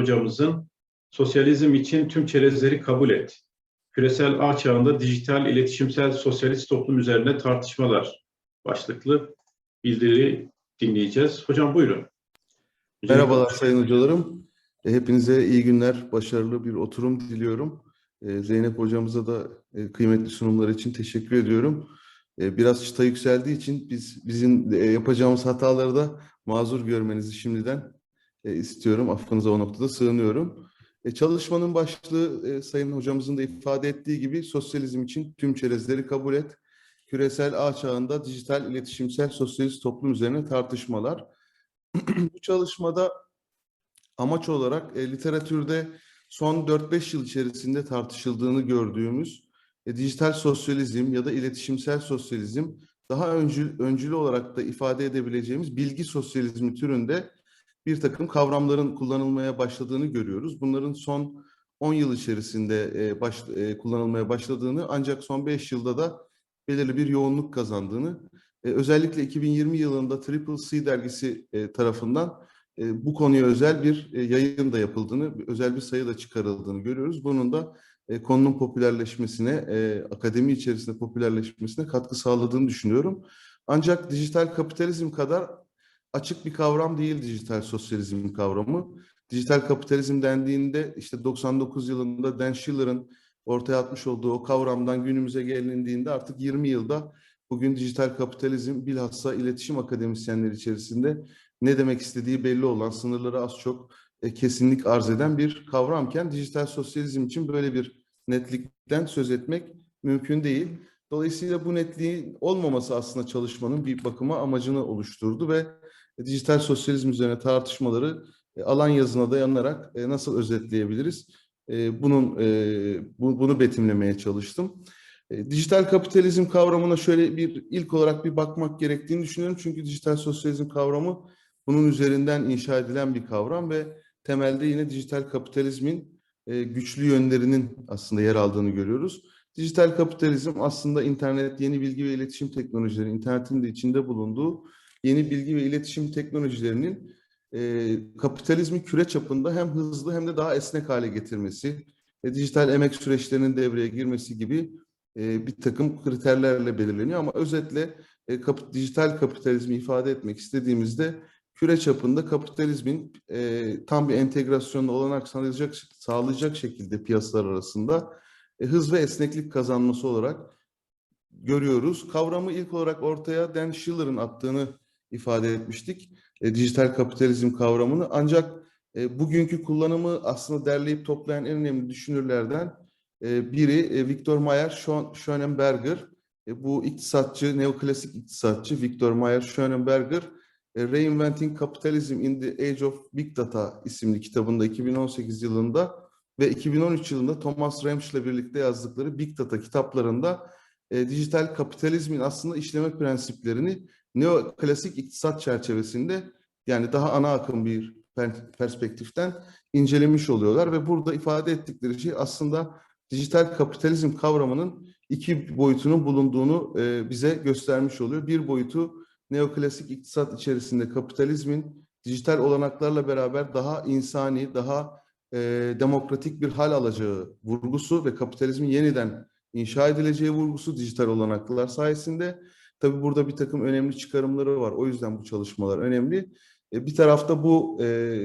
hocamızın Sosyalizm için tüm çerezleri kabul et. Küresel ağ çağında dijital iletişimsel sosyalist toplum üzerine tartışmalar başlıklı bildiri dinleyeceğiz. Hocam buyurun. Merhabalar sayın hocalarım. E, Hepinize iyi günler, başarılı bir oturum diliyorum. E, Zeynep hocamıza da e, kıymetli sunumlar için teşekkür ediyorum. Biraz çıta yükseldiği için biz bizim yapacağımız hataları da mazur görmenizi şimdiden e, istiyorum. Affınıza o noktada sığınıyorum. E, Çalışmanın başlığı e, sayın hocamızın da ifade ettiği gibi sosyalizm için tüm çerezleri kabul et. Küresel ağ çağında dijital iletişimsel sosyalist toplum üzerine tartışmalar. Bu çalışmada amaç olarak e, literatürde son 4-5 yıl içerisinde tartışıldığını gördüğümüz dijital sosyalizm ya da iletişimsel sosyalizm daha öncül, öncülü olarak da ifade edebileceğimiz bilgi sosyalizmi türünde bir takım kavramların kullanılmaya başladığını görüyoruz. Bunların son 10 yıl içerisinde e, baş, e, kullanılmaya başladığını ancak son 5 yılda da belirli bir yoğunluk kazandığını e, özellikle 2020 yılında Triple C dergisi e, tarafından e, bu konuya özel bir e, yayın da yapıldığını, özel bir sayı da çıkarıldığını görüyoruz. Bunun da e, konunun popülerleşmesine, e, akademi içerisinde popülerleşmesine katkı sağladığını düşünüyorum. Ancak dijital kapitalizm kadar açık bir kavram değil dijital sosyalizm kavramı. Dijital kapitalizm dendiğinde işte 99 yılında Dan Schiller'ın ortaya atmış olduğu o kavramdan günümüze gelindiğinde artık 20 yılda bugün dijital kapitalizm bilhassa iletişim akademisyenleri içerisinde ne demek istediği belli olan, sınırları az çok e, kesinlik arz eden bir kavramken dijital sosyalizm için böyle bir netlikten söz etmek mümkün değil. Dolayısıyla bu netliğin olmaması aslında çalışmanın bir bakıma amacını oluşturdu ve dijital sosyalizm üzerine tartışmaları e, alan yazına dayanarak e, nasıl özetleyebiliriz? E, bunun e, bu, bunu betimlemeye çalıştım. E, dijital kapitalizm kavramına şöyle bir ilk olarak bir bakmak gerektiğini düşünüyorum. Çünkü dijital sosyalizm kavramı bunun üzerinden inşa edilen bir kavram ve temelde yine dijital kapitalizmin e, güçlü yönlerinin aslında yer aldığını görüyoruz. Dijital kapitalizm aslında internet, yeni bilgi ve iletişim teknolojileri, internetin de içinde bulunduğu yeni bilgi ve iletişim teknolojilerinin e, kapitalizmi küre çapında hem hızlı hem de daha esnek hale getirmesi, e, dijital emek süreçlerinin devreye girmesi gibi e, bir takım kriterlerle belirleniyor. Ama özetle e, kap, dijital kapitalizmi ifade etmek istediğimizde küre çapında kapitalizmin e, tam bir entegrasyonla olanak sağlayacak, sağlayacak şekilde piyasalar arasında e, hız ve esneklik kazanması olarak görüyoruz. Kavramı ilk olarak ortaya Dan Schiller'ın attığını ifade etmiştik. E, dijital kapitalizm kavramını ancak e, bugünkü kullanımı aslında derleyip toplayan en önemli düşünürlerden e, biri e, Viktor Mayer Schönenberger. E, bu iktisatçı, neoklasik iktisatçı Viktor Mayer Schönenberger e, Reinventing Capitalism in the Age of Big Data isimli kitabında 2018 yılında ve 2013 yılında Thomas Ramsch ile birlikte yazdıkları Big Data kitaplarında e, dijital kapitalizmin aslında işleme prensiplerini neoklasik iktisat çerçevesinde yani daha ana akım bir perspektiften incelemiş oluyorlar ve burada ifade ettikleri şey aslında dijital kapitalizm kavramının iki boyutunun bulunduğunu e, bize göstermiş oluyor. Bir boyutu neoklasik iktisat içerisinde kapitalizmin dijital olanaklarla beraber daha insani, daha e, demokratik bir hal alacağı vurgusu ve kapitalizmin yeniden inşa edileceği vurgusu dijital olanaklar sayesinde. Tabii burada bir takım önemli çıkarımları var. O yüzden bu çalışmalar önemli. E, bir tarafta bu e,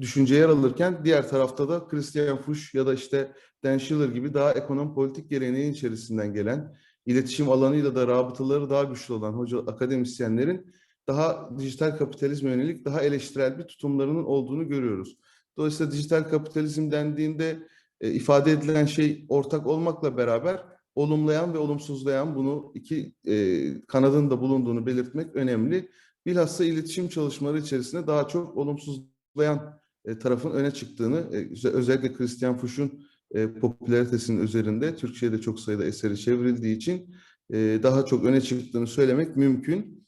düşünce yer alırken diğer tarafta da Christian Fuchs ya da işte Dan Schiller gibi daha ekonom politik geleneğin içerisinden gelen iletişim alanıyla da rabıtaları daha güçlü olan hoca akademisyenlerin daha dijital kapitalizme yönelik daha eleştirel bir tutumlarının olduğunu görüyoruz. Dolayısıyla dijital kapitalizm dendiğinde e, ifade edilen şey ortak olmakla beraber olumlayan ve olumsuzlayan bunu iki e, kanadın da bulunduğunu belirtmek önemli. Bilhassa iletişim çalışmaları içerisinde daha çok olumsuzlayan e, tarafın öne çıktığını, e, özellikle Christian Fuchs'un e, popülaritesinin üzerinde Türkçe'de çok sayıda eseri çevrildiği için e, daha çok öne çıktığını söylemek mümkün.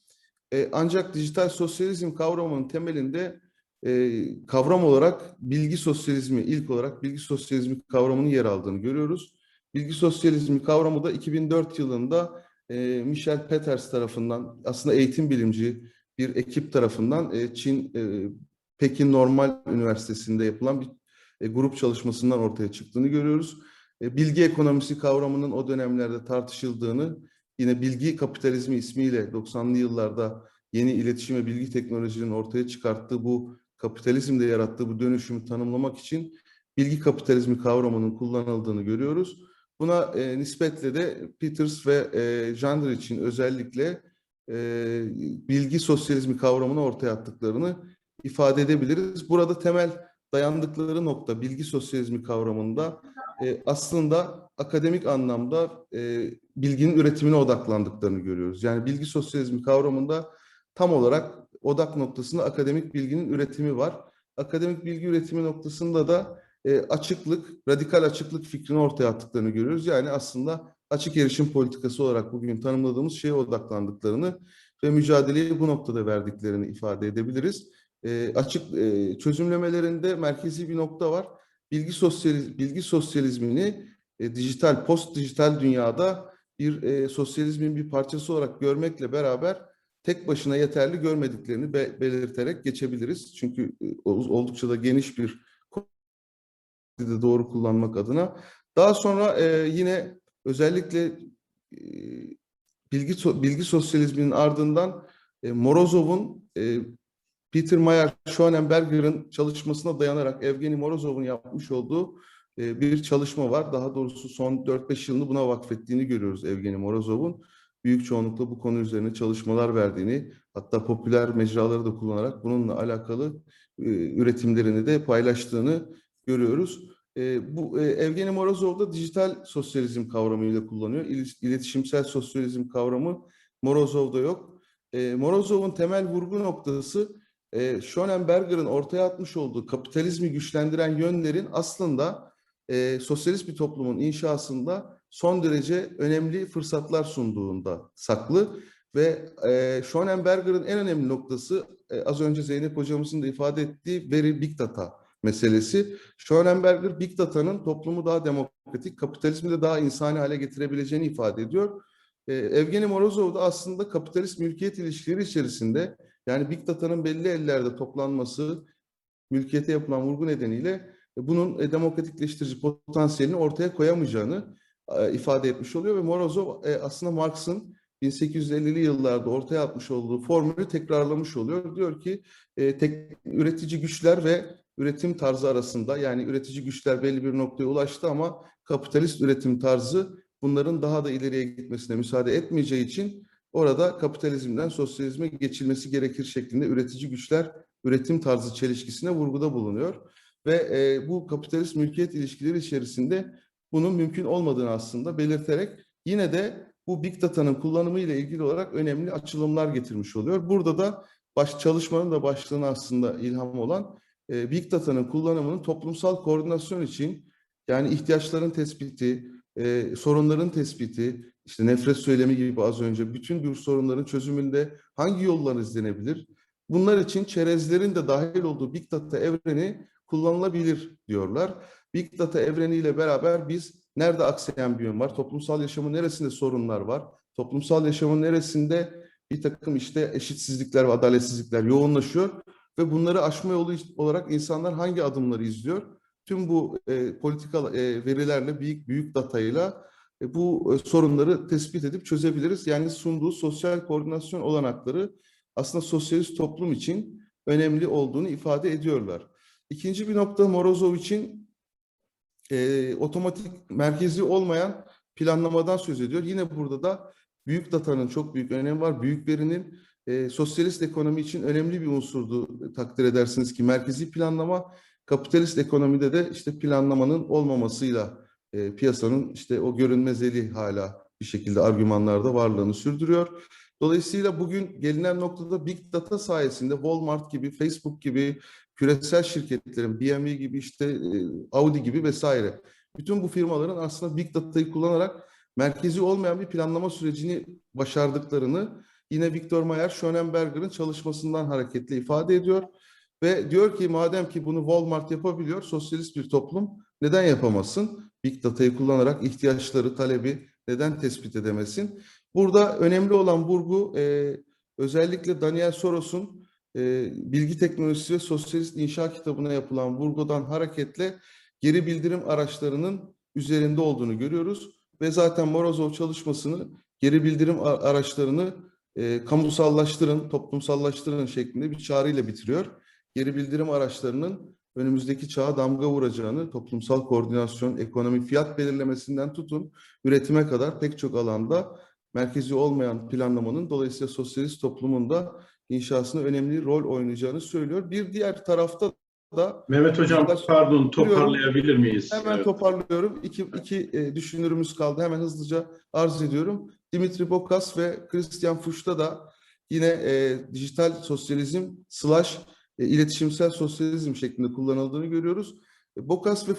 E, ancak dijital sosyalizm kavramının temelinde e, kavram olarak bilgi sosyalizmi, ilk olarak bilgi sosyalizmi kavramının yer aldığını görüyoruz. Bilgi sosyalizmi kavramı da 2004 yılında e, Michel Peters tarafından aslında eğitim bilimci bir ekip tarafından e, Çin e, Pekin Normal Üniversitesi'nde yapılan bir e, grup çalışmasından ortaya çıktığını görüyoruz. E, bilgi ekonomisi kavramının o dönemlerde tartışıldığını, yine bilgi kapitalizmi ismiyle 90'lı yıllarda yeni iletişim ve bilgi teknolojinin ortaya çıkarttığı bu kapitalizmde yarattığı bu dönüşümü tanımlamak için bilgi kapitalizmi kavramının kullanıldığını görüyoruz. Buna e, nispetle de Peters ve e, Jander için özellikle e, bilgi sosyalizmi kavramını ortaya attıklarını ifade edebiliriz. Burada temel dayandıkları nokta bilgi sosyalizmi kavramında e, aslında akademik anlamda e, bilginin üretimine odaklandıklarını görüyoruz. Yani bilgi sosyalizmi kavramında tam olarak odak noktasında akademik bilginin üretimi var. Akademik bilgi üretimi noktasında da e, açıklık, radikal açıklık fikrini ortaya attıklarını görüyoruz. Yani aslında açık erişim politikası olarak bugün tanımladığımız şeye odaklandıklarını ve mücadeleyi bu noktada verdiklerini ifade edebiliriz. E, açık e, çözümlemelerinde merkezi bir nokta var. Bilgi sosyaliz bilgi sosyalizmini e, dijital, post dijital dünyada bir e, sosyalizmin bir parçası olarak görmekle beraber tek başına yeterli görmediklerini be belirterek geçebiliriz. Çünkü e, oldukça da geniş bir de doğru kullanmak adına. Daha sonra e, yine özellikle e, bilgi bilgi sosyalizminin ardından e, Morozov'un e, Peter Mayer Schoenberger'ın çalışmasına dayanarak Evgeni Morozov'un yapmış olduğu e, bir çalışma var. Daha doğrusu son 4-5 yılını buna vakfettiğini görüyoruz Evgeni Morozov'un. Büyük çoğunlukla bu konu üzerine çalışmalar verdiğini, hatta popüler mecraları da kullanarak bununla alakalı e, üretimlerini de paylaştığını görüyoruz. E, bu e, Evgeni Morozov da dijital sosyalizm kavramıyla kullanıyor. İletişimsel sosyalizm kavramı Morozov'da yok. E, Morozov'un temel vurgu noktası e, Schonenberger'ın ortaya atmış olduğu kapitalizmi güçlendiren yönlerin aslında e, sosyalist bir toplumun inşasında son derece önemli fırsatlar sunduğunda saklı ve e, Schonenberger'ın en önemli noktası e, az önce Zeynep hocamızın da ifade ettiği veri big data meselesi. Schonenberger Big Data'nın toplumu daha demokratik, kapitalizmi de daha insani hale getirebileceğini ifade ediyor. Ee, Evgeni Morozov da aslında kapitalist mülkiyet ilişkileri içerisinde yani Big Data'nın belli ellerde toplanması, mülkiyete yapılan vurgu nedeniyle bunun e, demokratikleştirici potansiyelini ortaya koyamayacağını e, ifade etmiş oluyor ve Morozov e, aslında Marx'ın 1850'li yıllarda ortaya atmış olduğu formülü tekrarlamış oluyor. Diyor ki tek, üretici güçler ve üretim tarzı arasında yani üretici güçler belli bir noktaya ulaştı ama kapitalist üretim tarzı bunların daha da ileriye gitmesine müsaade etmeyeceği için orada kapitalizmden sosyalizme geçilmesi gerekir şeklinde üretici güçler üretim tarzı çelişkisine vurguda bulunuyor. Ve e, bu kapitalist mülkiyet ilişkileri içerisinde bunun mümkün olmadığını aslında belirterek yine de bu Big Data'nın kullanımı ile ilgili olarak önemli açılımlar getirmiş oluyor. Burada da baş, çalışmanın da başlığına aslında ilham olan e, Big Data'nın kullanımının toplumsal koordinasyon için yani ihtiyaçların tespiti, e, sorunların tespiti, işte nefret söylemi gibi az önce bütün bu sorunların çözümünde hangi yollar izlenebilir? Bunlar için çerezlerin de dahil olduğu Big Data evreni kullanılabilir diyorlar. Big Data evreniyle beraber biz nerede aksayan bir yön var? Toplumsal yaşamın neresinde sorunlar var? Toplumsal yaşamın neresinde bir takım işte eşitsizlikler ve adaletsizlikler yoğunlaşıyor? Ve bunları aşma yolu olarak insanlar hangi adımları izliyor? Tüm bu e, politika e, verilerle, büyük büyük datayla e, bu e, sorunları tespit edip çözebiliriz. Yani sunduğu sosyal koordinasyon olanakları aslında sosyalist toplum için önemli olduğunu ifade ediyorlar. İkinci bir nokta Morozov için e, otomatik merkezi olmayan planlamadan söz ediyor. Yine burada da büyük datanın çok büyük önemi var. Büyük verinin e, sosyalist ekonomi için önemli bir unsurdu takdir edersiniz ki merkezi planlama kapitalist ekonomide de işte planlamanın olmamasıyla e, piyasanın işte o görünmezeli hala bir şekilde argümanlarda varlığını sürdürüyor. Dolayısıyla bugün gelinen noktada Big Data sayesinde Walmart gibi, Facebook gibi küresel şirketlerin, BMW gibi işte e, Audi gibi vesaire bütün bu firmaların aslında Big Data'yı kullanarak merkezi olmayan bir planlama sürecini başardıklarını yine Viktor Mayer Schönenberger'ın çalışmasından hareketle ifade ediyor. Ve diyor ki madem ki bunu Walmart yapabiliyor, sosyalist bir toplum neden yapamasın? Big Data'yı kullanarak ihtiyaçları, talebi neden tespit edemesin? Burada önemli olan vurgu e, özellikle Daniel Soros'un e, bilgi teknolojisi ve sosyalist inşa kitabına yapılan vurgudan hareketle geri bildirim araçlarının üzerinde olduğunu görüyoruz. Ve zaten Morozov çalışmasını geri bildirim araçlarını e, kamusallaştırın, toplumsallaştırın şeklinde bir çağrıyla bitiriyor. Geri bildirim araçlarının önümüzdeki çağa damga vuracağını, toplumsal koordinasyon, ekonomi, fiyat belirlemesinden tutun, üretime kadar pek çok alanda merkezi olmayan planlamanın dolayısıyla sosyalist toplumunda inşasına önemli rol oynayacağını söylüyor. Bir diğer tarafta da Mehmet Hocam Dijital- pardon toparlayabilir miyiz? Hemen Evet. toparlıyorum. İki, iki e, düşünürümüz kaldı. Hemen hızlıca arz ediyorum. Dimitri Bokas ve Christian Fuchs'ta da yine e, dijital sosyalizm slash e, iletişimsel sosyalizm şeklinde kullanıldığını görüyoruz. E, Bokas ve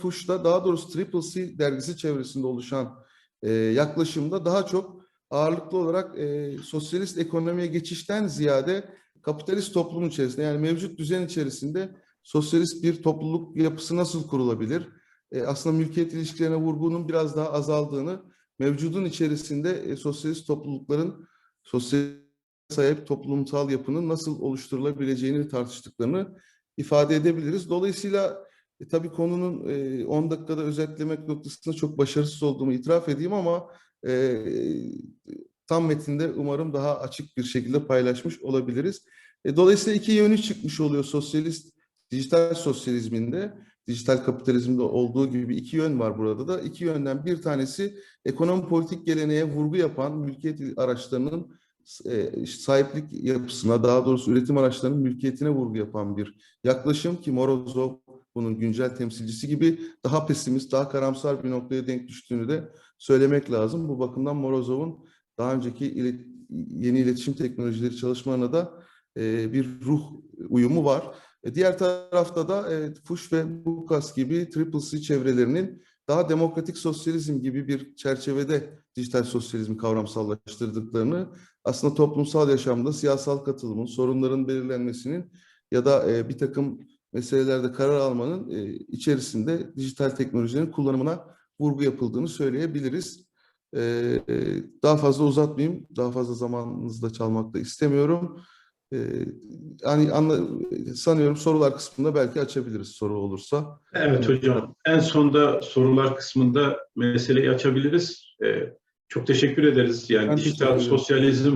Fuchs'ta daha doğrusu Triple C dergisi çevresinde oluşan e, yaklaşımda daha çok ağırlıklı olarak e, sosyalist ekonomiye geçişten ziyade kapitalist toplumun içerisinde yani mevcut düzen içerisinde sosyalist bir topluluk yapısı nasıl kurulabilir? E, aslında mülkiyet ilişkilerine vurgunun biraz daha azaldığını, mevcudun içerisinde e, sosyalist toplulukların sosyalist sahip toplumsal yapının nasıl oluşturulabileceğini tartıştıklarını ifade edebiliriz. Dolayısıyla e, tabii konunun e, 10 dakikada özetlemek noktasında çok başarısız olduğumu itiraf edeyim ama e, tam metinde umarım daha açık bir şekilde paylaşmış olabiliriz. E, dolayısıyla iki yönü çıkmış oluyor sosyalist dijital sosyalizminde, dijital kapitalizmde olduğu gibi iki yön var burada da. İki yönden bir tanesi ekonomi politik geleneğe vurgu yapan mülkiyet araçlarının e, sahiplik yapısına, daha doğrusu üretim araçlarının mülkiyetine vurgu yapan bir yaklaşım ki Morozov bunun güncel temsilcisi gibi daha pesimist, daha karamsar bir noktaya denk düştüğünü de söylemek lazım. Bu bakımdan Morozov'un daha önceki yeni iletişim teknolojileri çalışmalarına da e, bir ruh uyumu var. E, Diğer tarafta da e, Fuchs ve Bukas gibi Triple C çevrelerinin daha demokratik sosyalizm gibi bir çerçevede dijital sosyalizmi kavramsallaştırdıklarını aslında toplumsal yaşamda siyasal katılımın, sorunların belirlenmesinin ya da e, bir takım meselelerde karar almanın e, içerisinde dijital teknolojilerin kullanımına vurgu yapıldığını söyleyebiliriz. E, e, daha fazla uzatmayayım, daha fazla zamanınızı da çalmak da istemiyorum. Ee, yani anla, sanıyorum sorular kısmında belki açabiliriz soru olursa. Evet hocam. En sonda sorular kısmında meseleyi açabiliriz. Ee, çok teşekkür ederiz. Yani Ben dijital sosyalizm